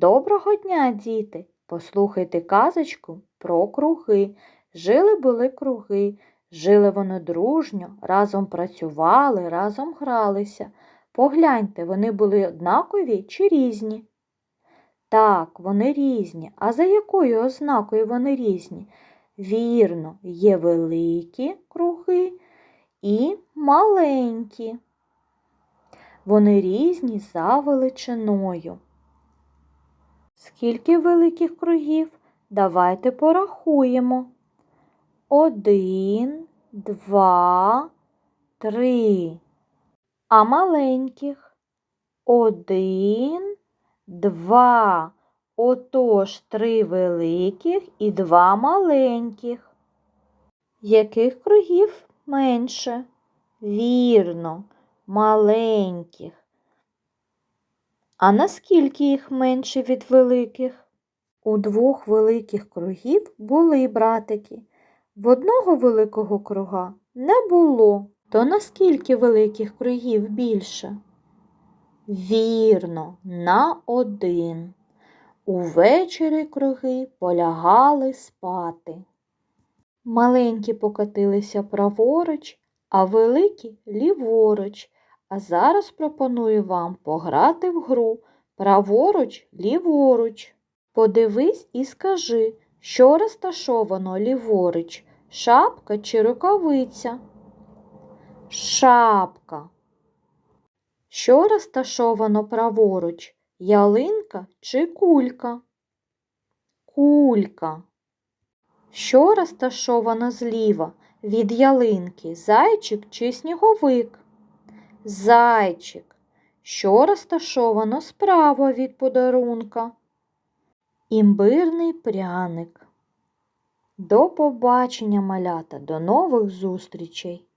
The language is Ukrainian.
Доброго дня, діти! Послухайте казочку про круги. Жили були круги, жили вони дружньо, разом працювали, разом гралися. Погляньте, вони були однакові чи різні? Так, вони різні. А за якою ознакою вони різні? Вірно, є великі круги і маленькі. Вони різні за величиною. Скільки великих кругів? Давайте порахуємо. Один, два, три. А маленьких? Один, два. Отож три великих і два маленьких. Яких кругів менше? Вірно, маленьких. А наскільки їх менше від великих? У двох великих кругів були братики. В одного великого круга не було. То наскільки великих кругів більше? Вірно, на один. Увечері круги полягали спати. Маленькі покотилися праворуч, а великі ліворуч. А зараз пропоную вам пограти в гру праворуч, ліворуч. Подивись і скажи, що розташовано ліворуч, шапка чи рукавиця? Шапка. Що розташовано праворуч, ялинка чи кулька? Кулька. Що розташовано зліва від ялинки, зайчик чи сніговик? Зайчик, що розташовано справа від подарунка. Імбирний пряник. До побачення, малята, до нових зустрічей!